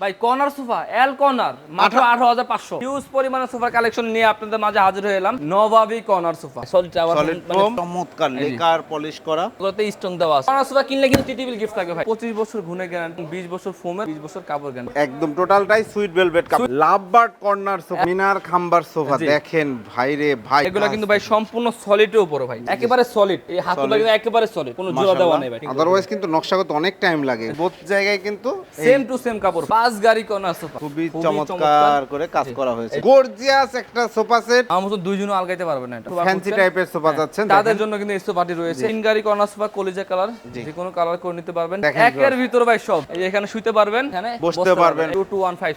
ভাই corner sofa এল corner মাত্র আঠারো হাজার পাঁচশো। হিউজ পরিমাণে সোফার কালেকশন নিয়ে আপনাদের মাঝে হাজির হয়ে এলাম। নবাবি কর্নার সোফা সলিড চমৎকার লেকার পলিশ করা। গুলোতে স্ট্রং দেওয়া আছে। কর্নার সোফা কিনলে কিন্তু টিটিবিল গিফট থাকবে ভাই। পঁচিশ বছর ঘুনে গ্যারান্টি বিশ বছর ফোমের বিশ বছর কাপড় গ্যারান্টি একদম টোটালটাই সুইট ভেলভেট কাপ লাভবার্ড কর্নার সোফা মিনার খাম্বার সোফা দেখেন ভাই রে ভাই এগুলো কিন্তু ভাই সম্পূর্ণ সলিডের উপরে ভাই। একেবারে সলিড এই হাতগুলো কিন্তু একেবারে সলিড কোনো জোড়া দেওয়া নেই ভাই। আদারওয়াইজ কিন্তু নকশাগত অনেক টাইম লাগে। বোথ জায়গায় কিন্তু সেম টু সেম কাপড়। পাঁচ গাড়ি সোফা খুবই চমৎকার। করে কাজ করা হয়েছে। গর্জিয়াস একটা সোফা সেট। আমার মতো দুইজনও আলগাইতে পারবে না এটা। ফ্যান্সি টাইপের সোফা যাচ্ছেন তাদের জন্য কিন্তু এই সোফাটি রয়েছে। তিন গাড়ি কর্নার সোফা কলিজা কালার। যে কোনো কালার করে নিতে পারবেন। একের ভিতর ভাই সব। এখানে শুতে পারবেন। এখানে বসতে পারবেন। টু টু ওয়ান ফাইভ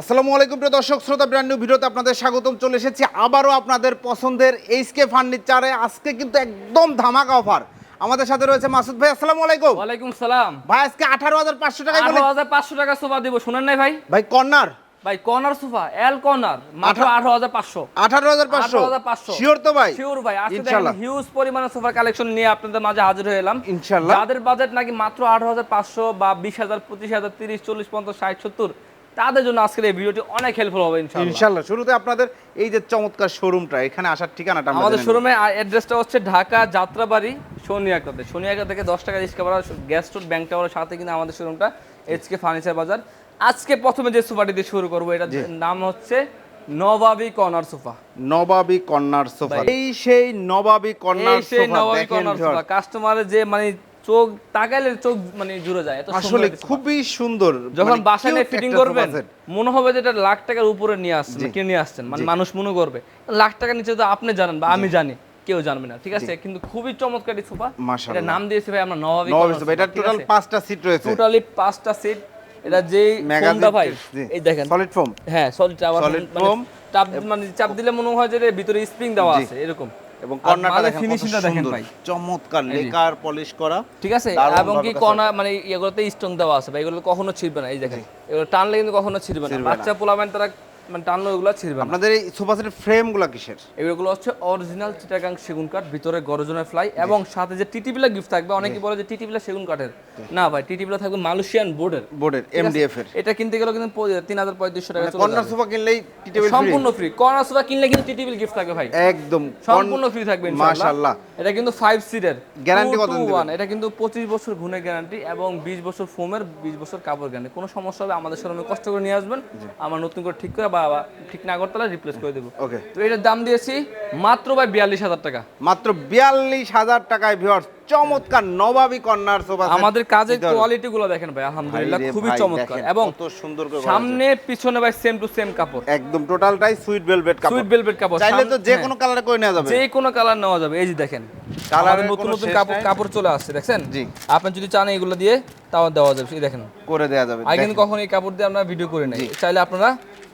আসসালামু আলাইকুম প্রিয় দর্শক শ্রোতা ব্র্যান্ড নিউ ভিডিওতে আপনাদের স্বাগতম। চলে এসেছি আবারও আপনাদের পছন্দের এইচকে ফার্নিচারে। আজকে কিন্তু একদম ধামাকা অফার আমাদের সাথে রয়েছে মাসুদ ভাই আসসালামু আলাইকুম। ওয়ালাইকুম সালাম। ভাই আজকে আঠারো হাজার পাঁচশো টাকায় আঠারো হাজার পাঁচশো টাকা সোফা দিব শুনেন নাই ভাই? ভাই কর্নার। ভাই কর্নার সোফা এল কর্নার মাত্র আঠারো হাজার পাঁচশো। আঠারো হাজার পাঁচশো? 18,500 শিওর তো ভাই? শিওর ভাই আজকে হিউজ পরিমাণে সোফার কালেকশন নিয়ে আপনাদের মাঝে হাজির হয়ে এলাম। ইনশাল্লাহ। যাদের বাজেট নাকি মাত্র আঠারো হাজার পাঁচশো বা বিশ হাজার পঁচিশ হাজার তিরিশ চল্লিশ পঞ্চাশ ষাট সত্তর তাদের জন্য আজকের এই ভিডিওটি অনেক হেল্পফুল হবে ইনশাল্লাহ শুরুতে আপনাদের এই যে চমৎকার শোরুমটা এখানে আসার ঠিকানাটা আমাদের। শোরুমে অ্যাড্রেসটা হচ্ছে ঢাকা যাত্রাবাড়ি সোনিয়াকাতে সোনিয়াকা থেকে দশ টাকা রিক্সা ভাড়া গ্যাস স্টোর ব্যাংক টাওয়ারের সাথে কিন্তু আমাদের শোরুমটা এইচকে ফার্নিচার বাজার আজকে প্রথমে যে সোফাটি দিয়ে শুরু করব এটা নাম হচ্ছে Nawabi corner sofa Nawabi corner sofa. এই সেই নবাবী কর্নার সেই নবাবি কর্নার। সোফা কাস্টমারের যে মানে চোখ তাকাইলে চোখ মানে জুড়ে যায় আসলে খুবই সুন্দর যখন মানে বাসায় ফিটিং করবেন মনে হবে যে এটা লাখ টাকার উপরে নিয়ে আসছেন। কিনে নিয়ে আসছেন মানে মানুষ মনে করবে লাখ টাকার নিচে তো আপনি জানেন বা আমি জানি কেউ জানবে না ঠিক আছে? কিন্তু খুবই চমৎকার সোফা। এটা নাম দিয়েছি ভাই আমরা নবাবি নবাবী এটা টোটাল পাঁচটা সিট রয়েছে। টোটালি পাঁচটা সিট এটা যেই ম্যাগাজিন ভাই এই দেখেন। সলিড ফোম হ্যাঁ সলিড Solid মানে foam। চাপ মানে চাপ দিলে মনে হয় যে এর ভিতরে স্প্রিং দেওয়া আছে এরকম। এবং কর্নারটা দেখেন ফিনিশিংটা দেখেন ভাই। চমৎকার লেকার পলিশ করা। ঠিক আছে? এবং কি কর্নার মানে এগুলোতে স্ট্রং দেওয়া আছে ভাই এগুলো কখনো ছিড়বে না এই দেখেন। এগুলো টানলে কিন্তু কখনো ছিড়বে না। ছিড়বে না। বাচ্চা পোলাবেন তারা মানে টানলে ওগুলো ছিড়বে আপনাদের এই সোফা সেটের ফ্রেমগুলো কিসের? এগুলো হচ্ছে অরিজিনাল চিটাগাং সেগুন কাঠ ভিতরে গরজনের ফ্লাই এবং সাথে যে গিফট থাকবে অনেকে বলে যে সেগুন কাঠের। না ভাই থাকবে মালয়েশিয়ান বোর্ডের বোর্ডের এমডিএফ এর। এটা কিনতে গেলে কিন্তু তিন হাজার পঁয়ত্রিশশো টাকা কর্নার সোফা কিনলেই সম্পূর্ণ ফ্রি কর্নার সোফা কিনলে কিন্তু গিফট থাকবে ভাই। একদম। সম্পূর্ণ ফ্রি থাকবে মাশাআল্লাহ। এটা কিন্তু ফাইভ সিটের Guarantee কতদিন দিবেন? এটা কিন্তু পঁচিশ বছর ঘুনে গ্যারান্টি এবং বিশ বছর ফোমের বিশ বছর কাপড় গ্যারান্টি কোনো সমস্যা হবে আমাদের শোরুমে কষ্ট করে নিয়ে আসবেন। আমরা নতুন করে ঠিক করে বা ঠিক না করতে রিপ্লেস করে দেবো। ওকে তো এটার দাম দিয়েছি মাত্র ভাই বিয়াল্লিশ হাজার টাকা। মাত্র বিয়াল্লিশ হাজার টাকায় ভিউয়ার্স চমৎকার নবাবী কর্নার সোফা আমাদের কাজের কোয়ালিটি গুলো দেখেন ভাই আলহামদুলিল্লাহ খুবই চমৎকার। এবং কত সুন্দর করে সামনে পিছনে ভাই সেম টু সেম কাপড়। একদম টোটালটাই সুইট ভেলভেট কাপড়। সুইট ভেলভেট কাপড়। চাইলে তো যে হ্যাঁ। কোনো কালারে করে নেওয়া যাবে। যে কোনো কালার নেওয়া যাবে। এই যে দেখেন কালারের নতুন নতুন কাপড় কাপড় চলে আসছে দেখছেন? জি। আপনি যদি চান এগুলো দিয়ে তাও দেওয়া যাবে। এই দেখেন। করে দেওয়া যাবে। আগে কিন্তু কখনো এই কাপড় দিয়ে আমরা ভিডিও করে নাই। চাইলে আপনারা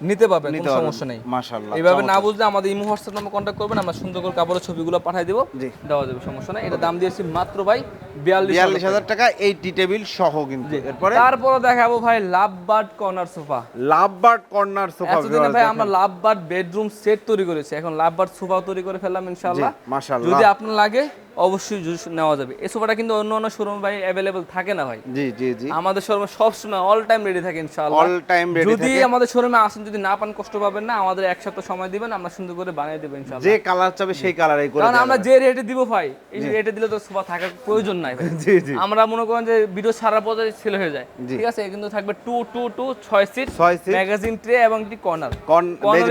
নিতে পারবেন কোনো সমস্যা নেই। মাশাআল্লাহ এইভাবে না বুঝলে আমাদের ইমো হোয়াটসঅ্যাপ নাম্বার কন্ট্যাক্ট করবেন আমরা সুন্দর করে কাপড়ের ছবিগুলো পাঠিয়ে দেবো। জি। দেওয়া যাবে সমস্যা নেই। এটা দাম দিয়েছি মাত্র ভাই বিয়াল্লিশ হাজার টাকা এই টি টেবিল সহ কিন্তু এরপরে? তারপরে দেখাবো ভাই love bird corner sofa. Love bird corner sofa এতদিনে ভাই আমরা লাভ বার্ড বেডরুম সেট তৈরি করেছি। এখন লাভ বার্ড সোফা তৈরি করে ফেললাম ইনশাআল্লাহ। মাশাআল্লাহ। যদি আপনার লাগে অবশ্যই জুস নেওয়া যাবে। এই সোফাটা কিন্তু অন্য অন্য শোরুম ভাই অ্যাভেলেবল থাকে না ভাই। জি জি জি। আমাদের শোরুমে সবসময় অল টাইম রেডি থাকে ইনশাআল্লাহ। অল টাইম রেডি যদি আমাদের শোরুমে আসেন যদি না পান কষ্ট পাবেন না। আমাদের এক সপ্তাহ সময় দিবেন আমরা সুন্দর করে বানিয়ে দেবো ইনশাআল্লাহ। যে কালার চাবে সেই কালারই করে কারণ আমরা যে রেটে দিব ভাই এই রেটে দিলে তো সোফা থাকার প্রয়োজন নাই ভাই। জি জি। আমরা মনে করেন যে ভিডিও সারা পর্যায়ে ছেলে হয়ে যায় ঠিক আছে? কিন্তু থাকবে টু টু টু ছয় সিট ছয় seat। ম্যাগাজিন ট্রে এবং একটি কর্নার কর্ন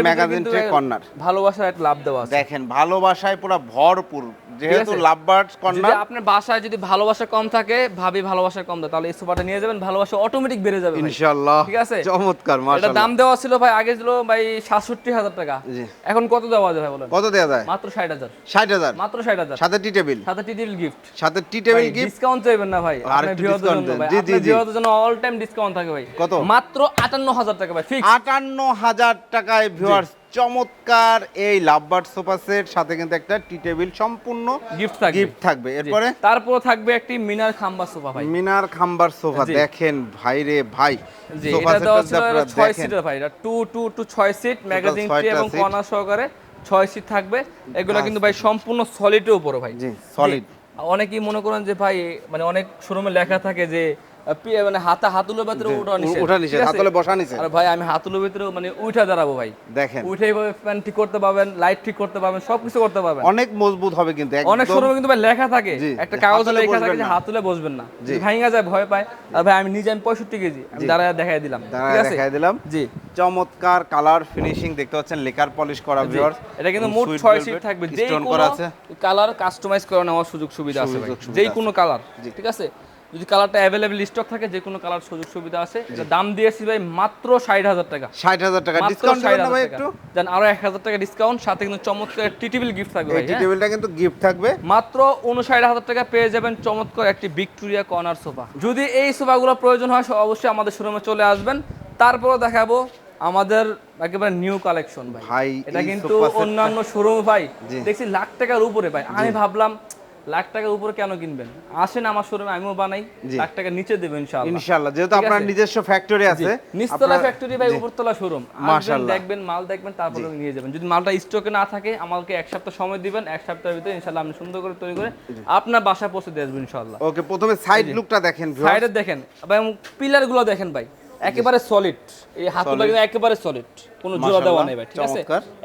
ম্যাগাজিন ট্রে কর্নার ভালোবাসার একটা লাভ দেওয়া আছে। দেখেন ভালোবাসায় পুরো ভরপুর যেহেতু? লাভ বার্ডস যদি আপনার বাসায় যদি ভালোবাসা কম থাকে ভাবি ভালোবাসা কম দেয় তাহলে এই সোফাটা নিয়ে যাবেন ভালোবাসা অটোমেটিক বেড়ে যাবে ইনশাআল্লাহ। ঠিক আছে? চমৎকার এটা মাশাআল্লাহ। দাম দেওয়া ছিল ভাই আগে ছিল ভাই সাতষট্টি হাজার টাকা। জি। এখন কত দেওয়া যায় ভাই বলেন? কত দেয়া যায়? মাত্র ষাট হাজার। ষাট হাজার। মাত্র ষাট হাজার। সাথে টি টেবিল সাথে টিটিল গিফট সাথে টি টেবিল গিফট ডিসকাউন্ট চাইবেন না ভাই ভিউয়ারদের জন্য জি, জি, জি। ভিউয়ারদের জন্য অল টাইম ডিসকাউন্ট থাকে ভাই। কত? মাত্র আটান্ন হাজার টাকা ভাই ফিক্স আটান্ন হাজার টাকায় ভিউয়ার্স চমৎকার এই লাভবার্ড সোফা সেট সাথে কিন্তু একটা টি টেবিল সম্পূর্ণ গিফট থাকবে। গিফট থাকবে। এরপরে? তারপর থাকবে একটি মিনার খাম্বা সোফা ভাই। মিনার খাম্বার সোফা। দেখেন ভাই। রে ভাই সোফা সেটটা ছয় সিটের ভাই। এটা টু টু টু ছয় সিট ম্যাগাজিন ছয়টা এবং। কর্নার সহকারে ছয় সিট থাকবে। এগুলো কিন্তু ভাই সম্পূর্ণ সলিডের উপরে ভাই। জি সলিড অনেকেই মনে করেন যে ভাই মানে অনেক শোরুমে লেখা থাকে যে মানে হাতা হাতুলের ভিতরে ওঠা ওঠা ঠিক আছে? হাতলে বসা। আর ভাই আমি হাতুলের ভিতরে মানে উঠা দাঁড়াবো ভাই। দেখেন। উঠে এইভাবে ফ্যান ঠিক করতে পারবেন লাইট ঠিক করতে পারবেন সবকিছু করতে পারবেন। অনেক মজবুত হবে কিন্তু অনেক শোরুমে কিন্তু ভাই লেখা থাকে। একটা কাগজে লেখা থাকে যে হাতুলে বসবেন না। ভাঙা যায় ভয় পায়। আর ভাই আমি নিজে আমি পঁয়ষট্টি কেজি আমি দাঁড়ায় দেখাই দিলাম। দাঁড়ায় দেখাই দিলাম। জি। চমৎকার কালার ফিনিশিং দেখতে পাচ্ছেন লেকার পলিশ করা। ভিউয়ার্স এটা কিন্তু মোট ছয় সিট থাকবে। যে স্টোন কোনো কালার কাস্টমাইজ করে নেওয়ার সুযোগ সুবিধা আছে ভাই। যে কোনো কালার ঠিক আছে? যদি কালারটা অ্যাভেলেবেল স্টক থাকে যে কোনো কালার সুযোগ সুবিধা আছে। এটা দাম দিয়েছি ভাই মাত্র ষাট হাজার টাকা। ষাট হাজার টাকা। ডিসকাউন্ট ভাই একটু? দেন আরও এক হাজার টাকা ডিসকাউন্ট সাথে কিন্তু চমৎকার টিটিবিল গিফট থাকবে টি হ্যাঁ? টেবিলটা কিন্তু গিফট থাকবে। মাত্র উনষাট হাজার টাকা পেয়ে যাবেন চমৎকার একটি ভিক্টোরিয়া কর্নার সোফা যদি এই সোফাগুলো প্রয়োজন হয় অবশ্যই আমাদের শোরুমে চলে আসবেন। তারপরও দেখাবো আমাদের একেবারে নিউ কালেকশন ভাই, এটা কিন্তু অন্যান্য শোরুম ভাই দেখছি লাখ টাকার উপরে ভাই। আমি ভাবলাম লাখ টাকার উপরে কেন কিনবেন? আসেন আমার শোরুমে আমিও বানাই লাখ টাকা নিচে দেবেন ইনশাআল্লাহ। ইনশাআল্লাহ যেহেতু আপনার নিজস্ব ফ্যাক্টরি আছে নিচতলা ফ্যাক্টরি ভাই উপরতলা শোরুম মাশাআল্লাহ। দেখবেন মাল দেখবেন তারপরে নিয়ে যাবেন। যদি মালটা স্টকে না থাকে আমাকে এক সপ্তাহ সময় দিবেন এক সপ্তাহের ভিতরে ইনশাআল্লাহ আমি সুন্দর করে তৈরি করে আপনার বাসা পৌঁছে দিয়ে আসব ইনশাআল্লাহ। ওকে প্রথমে সাইড লুকটা দেখেন viewers। সাইডে দেখেন। এবং পিলারগুলো দেখেন ভাই। একেবারে সলিড এই হাতগুলো কিন্তু একেবারে সলিড কোনো জোড়া দেওয়া নেই ভাই ঠিক আছে?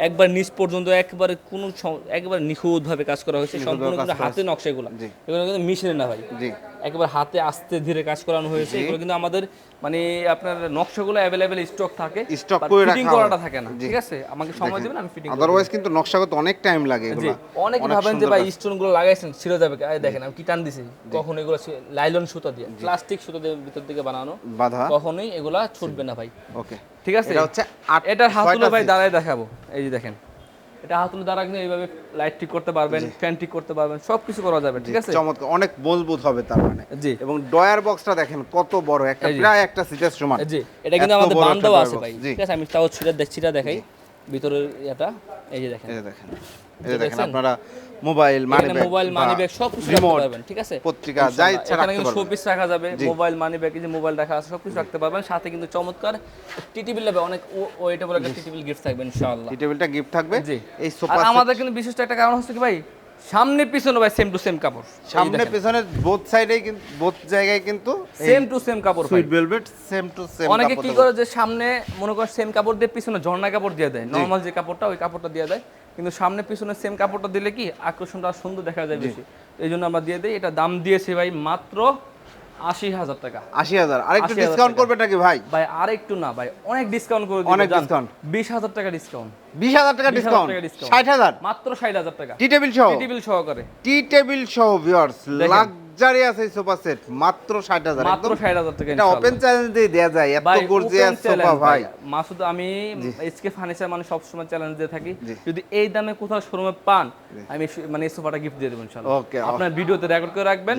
একবার নিচ পর্যন্ত একেবারে কোনো একবার নিখুঁত ভাবে কাজ করা হয়েছে সম্পূর্ণ কিন্তু হাতে নকশাগুলো। এগুলো কিন্তু মিশে না ভাই। জি। একেবারে হাতে আস্তে ধীরে কাজ করানো হয়েছে। এগুলো কিন্তু আমাদের মানে আপনার নকশাগুলো অ্যাভেলেবেল স্টক থাকে but করে রাখা। করাটা থাকে না। ঠিক আছে? আমাকে সময় দিবেন আমি ফিটিং আদারওয়াইজ কিন্তু নকশাগত অনেক টাইম লাগে এগুলো। অনেক ভাবেন যে ভাই স্টোনগুলো লাগাইছেন ছিঁড়ে যাবে এই দেখেন আমি কি টান দিছি? কখন এগুলো লাইলন সুতা দিয়ে প্লাস্টিক সুতা দিয়ে ভিতর দিকে বানানো বাধা। কখনোই এগুলা ছুটবে না ভাই। ওকে। ঠিক আছে? এটা হচ্ছে এটার হাতুলে ভাই। দাঁড়ায় দেখাবো। এই যে দেখেন এটা হাতুলে দাঁড়া কিন্তু এইভাবে লাইট ঠিক করতে পারবেন ফ্যান ঠিক করতে পারবেন সব কিছু করা যাবে ঠিক আছে? চমৎকার। অনেক মজবুত হবে তার মানে। জি। এবং ডয়ার বক্সটা দেখেন কত বড় একটা প্রায় একটা সিটের সমান। জি এটা কিন্তু আমাদের বড় বান একটা দেওয়া drawer আছে ভাই। ঠিক আছে আমি তাও ছিটা দেখছিটা দেখাই। ভিতরের এটা এই যে দেখেন। এই যে দেখেন। এই যে দেখেন আপনারা mobile money bag mobile money bag সব কিছু রাখতে পারবেন ঠিক আছে? পত্রিকা যা ইচ্ছা রাখতে পারবেন। শোপিস রাখা যাবে মোবাইল মানি ব্যাগ যে মোবাইল রাখা আছে সবকিছু রাখতে পারবেন। সাথে কিন্তু চমৎকার নেবে অনেক ওয়েটেবল একটা গিফট থাকবে ইনশাআল্লাহ। টি টেবিলটা গিফট থাকবে এই আর আমাদের কিন্তু বিশেষ একটা কারণ হচ্ছে কি ভাই সামনে পিছনে ভাই সেম টু সেম কাপড়। সামনে পেছনে বোথ সাইডেই কিন্তু বোথ জায়গায় কিন্তু সেম টু সেম কাপড় sweet velvet same to same অনেকে কি করে যে সামনে মনে কর সেম কাপড় দিয়ে পিছনে ঝর্ণা কাপড় দিয়ে দেয়। নর্মাল যে কাপড়টা ওই কাপড়টা দিয়ে দেয়। কিন্তু সামনে পিছনে সেম কাপড়টা দিলে কি আকর্ষণটা সুন্দর দেখা যায় বেশি। এই জন্য আমরা দিয়ে দিই। এটা দাম দিয়েছি ভাই মাত্র আশি হাজার টাকা। আশি হাজার। আরেকটু 80,000 ডিসকাউন্ট করবে নাকি ভাই? ভাই আর একটু না ভাই অনেক ডিসকাউন্ট করে অনেক ডিসকাউন্ট বিশ হাজার টাকা ডিসকাউন্ট বিশ হাজার টাকা ডিসকাউন্ট ষাট হাজার। মাত্র ষাট হাজার টাকা। টি টেবিল সহ। টেবিল সহকারে। টি টেবিল সহ ভিউয়ার্স দেখেন। লাক্সারিয়াস এই সোফা সেট মাত্র ষাট হাজার মাত্র ষাট হাজার টাকা এটা ওপেন চ্যালেঞ্জ দিয়ে দেওয়া যায় এত গর্জিয়াস সোফা ভাই। মাসুদ আমি এসকে ফার্নিচার মানে সবসময় চ্যালেঞ্জ দিয়ে থাকি। যদি এই দামে কোথাও শোরুমে পান আমি মানে এই সোফাটা গিফট দিয়ে দেব ইনশাআল্লাহ আপনার ভিডিওতে রেকর্ড করে রাখবেন।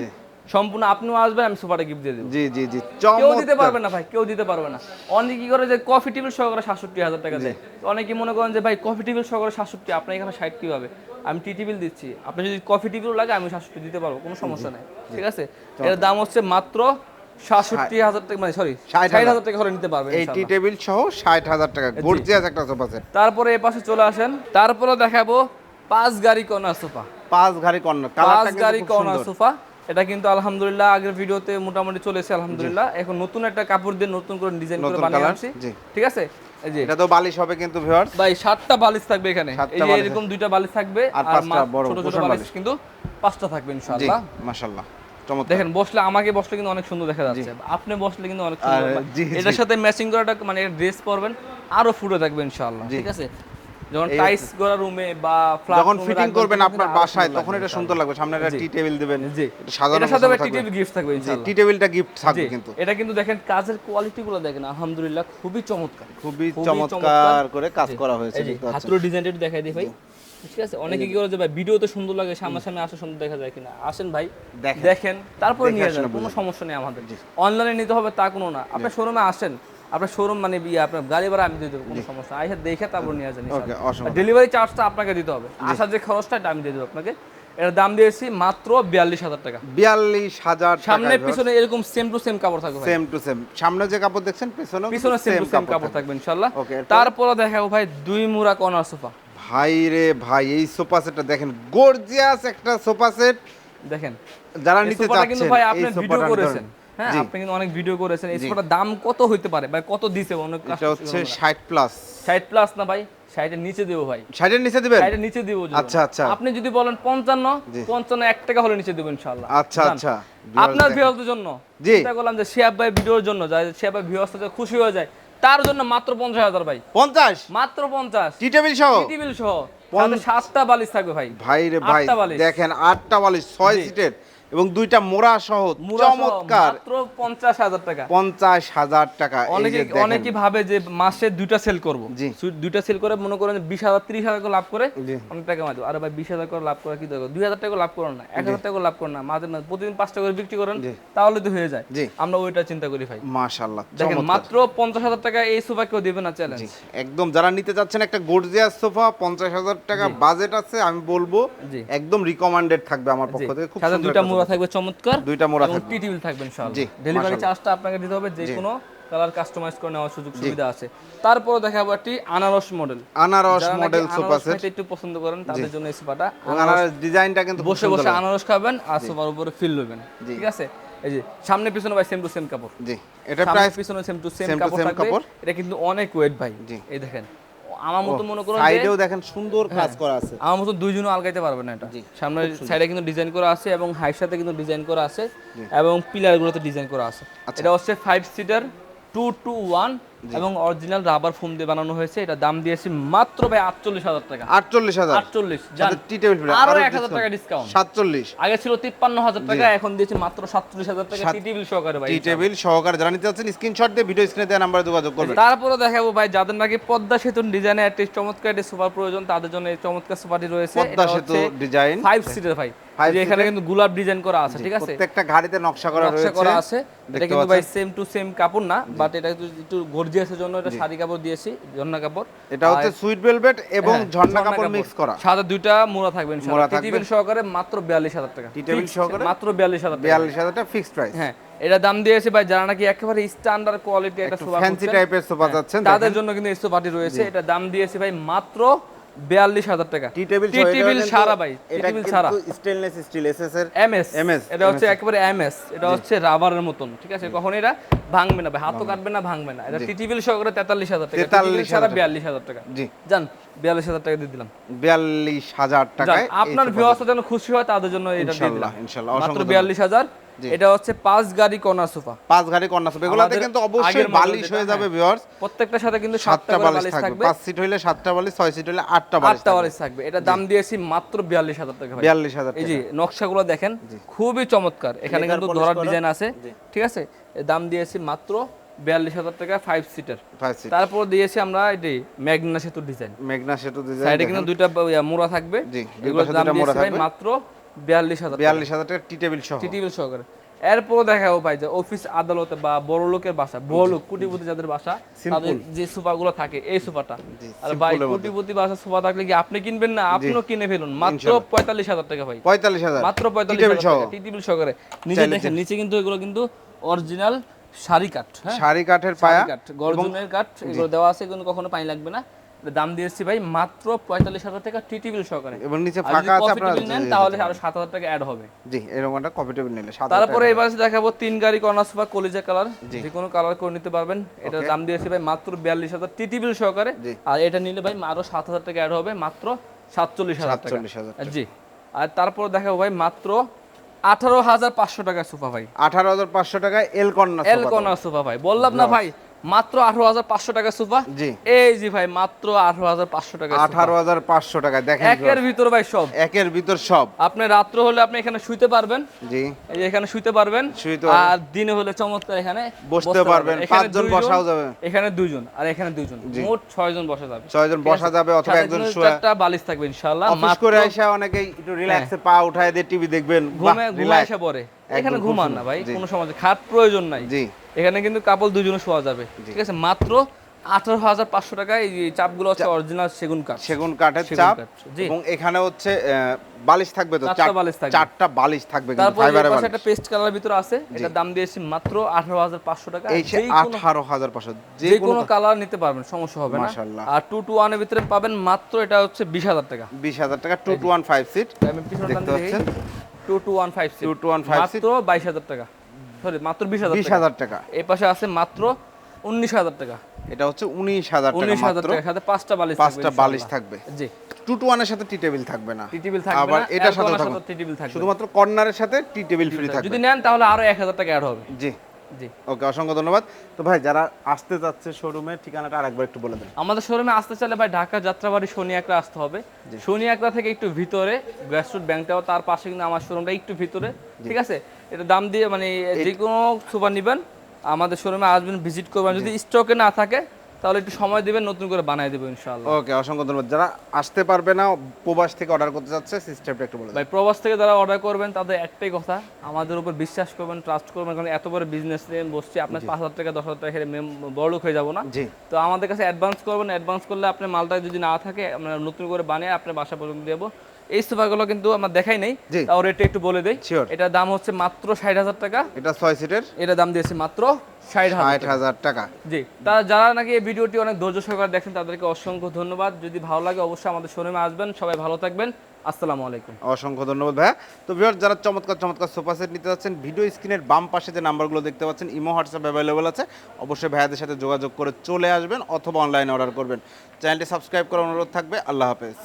সম্পূর্ণ আপনিও আসবেন আমি সোফাটা গিফট দিয়ে দেবো। জি জি জি কেউ দিতে পারবে না ভাই কেউ দিতে পারবে না। অনেকে কি করে যে কফি টেবিল সহকারে সাতষট্টি হাজার টাকা দেয়। অনেকে মনে করেন যে ভাই কফি টেবিল সহকারে সাতষট্টি আপনার এখানে ষাট কীভাবে? আমি টি টেবিল দিচ্ছি। আপনি যদি কফি টেবিল লাগে আমি সাতষট্টি দিতে পারব কোনো সমস্যা নাই। ঠিক আছে? এর দাম হচ্ছে মাত্র সাতষট্টি হাজার টাকা মানে সরি ষাট হাজার। টাকা করে নিতে পারবে এই টি টেবিল সহ ষাট হাজার টাকা। গর্জিয়াস একটা সোফা সেট তারপরে এ পাশে চলে আসেন। তারপরে দেখাবো পাঁচ গাড়ি কর্নার। সোফা পাঁচ ঘাড়ি কর্নার পাঁচ গাড়ি কর্নার সোফা এটা কিন্তু আলহামদুলিল্লাহ আগের ভিডিওতে মোটামুটি চলেছে আলহামদুলিল্লাহ। এখন নতুন একটা কাপড় দিয়ে নতুন করে ডিজাইন করে বানিয়ে আনছি। ঠিক আছে? এই যে। এটা তো বালিশ হবে কিন্তু ভিউয়ার্স ভাই সাতটা বালিশ থাকবে এখানে। এই যে এরকম দুইটা বালিশ থাকবে আর পাঁচটা বড় ছোট ছোট বালিশ। কিন্তু পাঁচটা থাকবে ইনশাআল্লাহ। মাশাআল্লাহ। চমৎকার। দেখেন বসলে আমাকে বসলে কিন্তু অনেক সুন্দর দেখা যাচ্ছে। আপনি বসলে কিন্তু অনেক সুন্দর। এটার সাথে ম্যাচিং করাটা মানে ড্রেস পরবেন আরও ফুটে থাকবে ইনশাআল্লাহ। ঠিক আছে? যখন টাইস করা রুমে বা যখন ফিটিং করবেন আপনার বাসায় তখন এটা সুন্দর লাগবে। সামনে একটা টি টেবিল দিবেন। জি। সাজানো সাথে টি টেবিল গিফট থাকবে টি টেবিলটা গিফট থাকবে কিন্তু। এটা কিন্তু দেখেন কাজের কোয়ালিটি গুলো দেখেন আলহামদুলিল্লাহ খুবই চমৎকার। খুবই চমৎকার করে কাজ করা হয়েছে দেখতে ডিজাইনটা একটু দেখাই দিই ভাই। ঠিক আছে? অনেকে কি করে যে ভাই ভিডিওতে সুন্দর লাগে সামনাসামনি আসে সুন্দর দেখা যায় কিনা? আসেন ভাই দেখেন। তারপরে নিয়ে যান কোনো সমস্যা নেই আমাদের। অনলাইনে নিতে হবে তা কোনো না। আপনার শোরুমে আসেন আপনার শোরুম মানে ইয়ে আপনার গাড়ি ভাড়া আমি দিয়ে দেবো কোনো সমস্যা। আইসা দেখে তারপর নিয়ে অসম্ভব। ডেলিভারি চার্জটা আপনাকে দিতে হবে। আসার যে খরচটা আমি দিয়ে দেবো আপনাকে। এর দাম দিয়েছি মাত্র বিয়াল্লিশ হাজার টাকা। বিয়াল্লিশ হাজার সামনে পিছনে এরকম সেম টু সেম কাপড় থাকবে সেম টু সেম সামনে যে কাপড় দেখছেন পিছনে পিছনে সেম টু সেম কাপড় থাকবে। এরপর? তারপরে দেখাবো ভাই দুই মুরা কর্নার সোফা। ভাই রে ভাই এই সোফা সেটটা দেখেন গর্জিয়াস একটা সোফা সেট। দেখেন। যারা নিতে কিন্তু চাচ্ছেন ভাই আপনি ভিডিও করেছেন। হ্যাঁ আপনি কিন্তু অনেক ভিডিও করেছেন এই দাম কত হইতে পারে? ভাই কত দিছে অনেক এটা হচ্ছে ষাট প্লাস ষাট প্লাস না ভাই? ষাটের নিচে দেবো ভাই। ষাটের নিচে দিবেন? ষাটের নিচে দিব যদি। আচ্ছা, আচ্ছা। আপনি যদি বলেন পঞ্চান্ন জি। পঞ্চান্ন এক টাকা হলে নিচে দেবো ইনশাল্লাহ আচ্ছা, আচ্ছা। আপনার ভিউয়ারদের জন্য। চিন্তা করলাম যে শিয়াব ভাই ভিডিওর জন্য যায় শিয়াব ভাই ভিউয়ার্স খুশি হয়ে যায় তার জন্য মাত্র পঞ্চাশ হাজার ভাই। পঞ্চাশ? মাত্র পঞ্চাশ। টি টেবিল সহ। টিবিল সহ সাতটা বালিশ থাকবে ভাই। ভাই রে ভাই বালিশ। দেখেন আটটা বালিশ ছয় সিটের এবং দুইটা মোড়া সহ চমৎকার মাত্র পঞ্চাশ হাজার টাকা। পঞ্চাশ হাজার টাকা এই অনেকে অনেকে ভাবে যে মাসে দুইটা সেল করব। দুইটা সেল করে মনে করেন করে লাভ করে অনেক টাকা মাঝে আরে ভাই বিশ হাজার করে লাভ করে কি দরকার? টাকা লাভ করেন না এক হাজার টাকা লাভ করেন না মাঝে মাঝে প্রতিদিন টাকা করে বিক্রি করেন তাহলে তো হয়ে যায়। আমরা ওইটা চিন্তা করি ভাই। মাশাআল্লাহ দেখেন মাত্র পঞ্চাশ হাজার টাকা এই সোফা কেউ দেবে না চ্যালেঞ্জ একদম যারা নিতে চাচ্ছেন একটা গর্জিয়াস সোফা পঞ্চাশ হাজার টাকা বাজেট আছে আমি বলব। একদম রিকমান্ডেড থাকবে আমার পক্ষ থেকে খুব সুন্দর মোড়া থাকবে চমৎকার দুইটা মোড়া থাকবে। টি টেবিল থাকবে ইনশাআল্লাহ। ডেলিভারি চার্জটা আপনাকে দিতে হবে যে কোনো কালার কাস্টমাইজ করে নেওয়ার সুযোগ সুবিধা আছে। তারপরে দেখাবো একটি আনারস মডেল আনারস মডেল সোফা সেট একটু পছন্দ করেন তাদের জন্য এই সোফাটা আনারস ডিজাইনটা কিন্তু বসে বসে আনারস খাবেন আর সোফার উপরে ফিল নেবেন ঠিক আছে? এই যে সামনে পিছনে ভাই সেম টু সেম কাপড়। জি এটা প্রাইস পিছনে সেম টু সেম কাপড় থাকবে। এটা কিন্তু অনেক ওয়েট ভাই। জি। এই দেখেন আমার মতো মনে করো সাইডেও দেখেন সুন্দর কাজ করা আছে। আমার মতো দুইজনও আলগাইতে পারবে না এটা। সামনে সাইডে কিন্তু ডিজাইন করা আছে এবং হাইট সাথে কিন্তু ডিজাইন করা আছে এবং পিলার গুলোতে ডিজাইন করা আছে। আচ্ছা। এটা হচ্ছে five seater two two one এবং অরিজিনাল রাবার ফোম দিয়ে বানানো হয়েছে। এটা দাম দিয়েছি মাত্র ভাই আটচল্লিশ হাজার টাকা। আটচল্লিশ হাজার। আটচল্লিশ টি টেবিল আরও এক হাজার টাকা ডিসকাউন্ট সাতচল্লিশ। আগে ছিল তিপ্পান্ন হাজার টাকা এখন দিয়েছি মাত্র সাতচল্লিশ হাজার টাকা। টি টেবিল সহকারে ভাই টি টেবিল সহকারে। যারা নিতে চাচ্ছেন স্ক্রিনশট দিয়ে ভিডিও স্ক্রিনে দেওয়া নাম্বারে যোগাযোগ করবেন। তারপরে দেখাবো ভাই যাদের নাকি পদ্মা সেতুর ডিজাইনে একটি চমৎকার একটি সুপার প্রয়োজন তাদের জন্য এই চমৎকার সোফাটি রয়েছে। পদ্মা সেতু ডিজাইন ফাইভ সিটার ভাই। এখানে কিন্তু গোলাপ ডিজাইন করা আছে ঠিক আছে? প্রত্যেকটা গাড়িতে নকশা করা রয়েছে। করা আছে। এটা কিন্তু ভাই সেম টু সেম কাপড় না বাট এটা একটু একটু গর্জিয়াসের জন্য এটা শাড়ি কাপড় দিয়েছি ঝর্ণা কাপড়। এটা হচ্ছে সুইট ভেলভেট এবং হ্যাঁ, ঝর্ণা কাপড় মিক্স করা। সাদা দুইটা মোড়া থাকবে মোড়া সহকারে মাত্র 42000 টাকা। টি টেবিল সহকারে? মাত্র 42000 টাকা। বিয়াল্লিশ হাজার টাকা ফিক্সড প্রাইস হ্যাঁ এটা দাম দিয়েছে ভাই যারা নাকি একেবারে স্ট্যান্ডার্ড কোয়ালিটি একটা সোফা ফ্যান্সি টাইপের সোফা যাচ্ছেন তাদের জন্য কিন্তু এই সোফাটি রয়েছে। এটা দাম দিয়েছে ভাই মাত্র 42000 টাকা। টি টেবিল টি টেবিল সারা ভাই টি টেবিল সারা। স্টেনলেস স্টিল এসএস এর এমএস এটা হচ্ছে একেবারে এমএস এটা হচ্ছে রাবারের মতন ঠিক আছে? কখন এটা ভাঙবে না ভাই হাতও কাটবে না ভাঙবে না। এটা টিটিবিল সহকারে তেতাল্লিশ হাজার টাকা। 43,000 টিটিবিল সারা বিয়াল্লিশ হাজার টাকা। জি। জান বিয়াল্লিশ হাজার টাকা দিয়ে দিলাম। বিয়াল্লিশ হাজার টাকায় আপনার ভিউয়ার্স যেন খুশি হয় তাদের জন্য এটা ইনশাল্লাহ, ইনশাল্লাহ, মাত্র বিয়াল্লিশ হাজার। এটা হচ্ছে পাঁচ গাড়ি কর্নার সোফা। পাঁচ গাড়ি কন্যা সোফা। এগুলাতে কিন্তু অবশ্যই বালিশ হয়ে যাবে হ্যাঁ। ভিউয়ার্স প্রত্যেকটার সাথে কিন্তু সাতটা বালিশ থাকবে। পাঁচ সিট হইলে সাতটা বালিশ ছয় সিট হইলে আটটা বালিশ আটটা বালিশ থাকবে। এটা দাম দিয়েছি মাত্র বিয়াল্লিশ হাজার টাকা ভাই। বিয়াল্লিশ হাজার এই যে নকশাগুলো দেখেন খুবই চমৎকার। এখানে কিন্তু ধরার ডিজাইন আছে। ঠিক আছে? দাম দিয়েছি মাত্র বিয়াল্লিশ হাজার টাকা ফাইভ সিটার তারপর দিয়েছি আমরা এটি ম্যাগনা সেতুর ডিজাইন মেঘনা সেতু ডিজাইন সাইডে কিন্তু দুইটা মোড়া থাকবে। জি, দুই দাম দিয়েছি থাকবে। মাত্র বিয়াল্লিশ হাজার বিয়াল্লিশ হাজার টাকা টি টেবিল সহ। সহকারে। দেখাবো ভাই যে অফিস আদালতে বা বড় লোকের বাসা বড় লোক কোটিপতি যাদের বাসা তাদের যে সোফাগুলো থাকে এই সোফাটা। আর ভাই। কোটিপতি বাসা সোফা থাকলে কি আপনি কিনবেন না? আপনিও কিনে ফেলুন। মাত্র পঁয়তাল্লিশ হাজার টাকা ভাই। পঁয়তাল্লিশ হাজার। মাত্র টি পঁয়তাল্লিশ হাজার সহকারে। নিচে দেখেন নিচে কিন্তু এগুলো কিন্তু অরিজিনাল শাড়ি কাঠ হ্যাঁ? শাড়ি কাঠের পায়া কাঠ গর্জনের কাঠ এগুলো দেওয়া আছে কিন্তু কখনো পানি লাগবে না। দাম দিয়েছি ভাই মাত্র পঁয়তাল্লিশ হাজার টাকা টিটিভিল সহকারে। এবং নিচে ফাঁকা আছে আপনার নেন তাহলে আরও সাত হাজার টাকা অ্যাড হবে। জি এরকম একটা কফি টেবিল নিলে তারপরে এবার দেখাবো তিন গাড়ি কর্নার সোফা কলিজা কালার যে কোনো কালার করে নিতে পারবেন। এটার দাম দিয়েছি ভাই মাত্র বিয়াল্লিশ হাজার টিটিবিল সহকারে। আর এটা নিলে ভাই আরও সাত হাজার টাকা অ্যাড হবে মাত্র সাতচল্লিশ হাজার টাকা। 47,000 জি। আর তারপর দেখাবো ভাই মাত্র আঠারো হাজার পাঁচশো টাকা সোফা ভাই। আঠারো হাজার পাঁচশো টাকায় L corner L corner sofa ভাই। বললাম না ভাই মাত্র আঠারো হাজার পাঁচশো টাকা সোফা। জি। এই জি ভাই মাত্র আঠারো হাজার পাঁচশো টাকা আঠারো হাজার পাঁচশো টাকায় দেখেন একের ভিতর। ভাই সব। একের ভিতর সব। আপনি রাত্র হলে আপনি এখানে শুইতে পারবেন। জি। এই এখানে শুইতে পারবেন। আর দিনে হলে চমৎকার এখানে বসতে পারবেন, পাঁচজন বসাও যাবে। এখানে দুইজন আর এখানে দুইজন। মোট ছয়জন বসা যাবে। ছয়জন বসা যাবে অথবা একজন শুয়ে চারটা বালিশ থাকবে ইনশাআল্লাহ। অফিস করে এসে অনেকেই একটু রিল্যাক্সে পা উঠায় দিয়ে টিভি দেখবেন। ঘুমে ঘুমে রিল্যাক্স এসে পড়ে। এখানে ঘুমান না ভাই। কোনো সময় খাট প্রয়োজন নাই। জি। এখানে কিন্তু কাপল দুজনে শোয়া যাবে। ঠিক আছে? মাত্র আঠারো হাজার পাঁচশো টাকায় এই চাপগুলো হচ্ছে অরিজিনাল সেগুন কাঠ। সেগুন কাঠের চাপ এবং এখানে হচ্ছে বালিশ থাকবে তো? চারটা বালিশ থাকবে। চারটা বালিশ থাকবে তারপর একটা পেস্ট কালার ভিতরে আছে। এটার দাম দিয়েছি মাত্র আঠারো হাজার পাঁচশো টাকা। এই সে যেই কোনো- আঠারো হাজার পাঁচশো। যে যে কোনো কালার নিতে পারবেন সমস্যা হবে না। আর টু টু ওয়ানের ভিতরে পাবেন মাত্র এটা হচ্ছে বিশ হাজার টাকা। বিশ হাজার টাকা two two one five seat আমি পিছনে দেখতে পাচ্ছেন? টু টু ওয়ান ফাইভ 2215 মাত্র বাইশ হাজার টাকা। সরি মাত্র বিশ হাজার বিশ টাকা। হাজার টাকা। এই পাশে আছে মাত্র উনিশ হাজার টাকা। এটা হচ্ছে উনিশ হাজার উনিশ হাজার টাকার সাথে পাঁচটা বালিশ পাঁচটা বালিশ থাকবে। জি। টু টু ওয়ানের সাথে টি টেবিল থাকবে না। টি টেবিল থাকবে আবার এটার সাথে থাকবে। টি টেবিল থাকবে। শুধুমাত্র কর্নারের সাথে টি টেবিল ফ্রি থাকবে। যদি নেন তাহলে আরও এক হাজার টাকা অ্যাড হবে। জি। জি। ওকে অসংখ্য ধন্যবাদ। তো ভাই যারা আসতে যাচ্ছে শোরুমের ঠিকানাটা আরেকবার একটু বলে দেন। আমাদের শোরুমে আসতে চাইলে ভাই ঢাকা যাত্রাবাড়ি আসতে হবে। শনি থেকে একটু ভিতরে গ্যাসরুট ব্যাংক টাওয়ার তার পাশে কিন্তু আমার শোরুমটা একটু ভিতরে। ঠিক আছে? এটা দাম দিয়ে মানে যে কোনো সুপার নিবেন আমাদের শোরুমে আসবেন ভিজিট করবেন। যদি স্টকে না থাকে তাহলে একটু সময় দিবেন নতুন করে বানিয়ে দেবো ইনশাআল্লাহ। ওকে অসংখ্য ধন্যবাদ। যারা আসতে পারবে না প্রবাস থেকে অর্ডার করতে যাচ্ছে সিস্টেমটা একটু বলে ভাই প্রবাস থেকে যারা অর্ডার করবেন তাদের একটাই কথা আমাদের উপর বিশ্বাস করবেন ট্রাস্ট করবেন কারণ এত বড় বিজনেস নিয়ে বসছি আপনার পাঁচ হাজার টাকা দশ হাজার টাকা খেলে বড় লোক হয়ে যাব না। জি। তো আমাদের কাছে অ্যাডভান্স করবেন অ্যাডভান্স করলে আপনার মালটা যদি না থাকে আমরা নতুন করে বানিয়ে আপনার বাসা পর্যন্ত দেবো। এই সোফাগুলো কিন্তু আমার দেখাই নেই। তাও রেটটা একটু বলে দেই. এটার দাম হচ্ছে মাত্র ষাট হাজার টাকা। এটা ছয় সিটের এটা দাম দিয়েছে মাত্র ষাট হাজার টাকা। জি তা যারা নাকি এই ভিডিওটি অনেক ধৈর্য সহকারে দেখেন তাদেরকে অসংখ্য ধন্যবাদ। যদি ভালো লাগে অবশ্যই আমাদের শোরুমে আসবেন। সবাই ভালো থাকবেন। আসসালামু আলাইকুম। অসংখ্য ধন্যবাদ ভাইয়া। তো ভিউয়ার যারা চমৎকার চমৎকার সোফা সেট নিতে যাচ্ছেন ভিডিও স্ক্রিনের বাম পাশে যে নাম্বারগুলো দেখতে পাচ্ছেন ইমো হোয়াটসঅ্যাপ অ্যাভেলেবল আছে। অবশ্যই ভাইয়াদের সাথে যোগাযোগ করে চলে আসবেন অথবা অনলাইনে অর্ডার করবেন। চ্যানেলটি সাবস্ক্রাইব করার অনুরোধ থাকবে। আল্লাহ হাফেজ।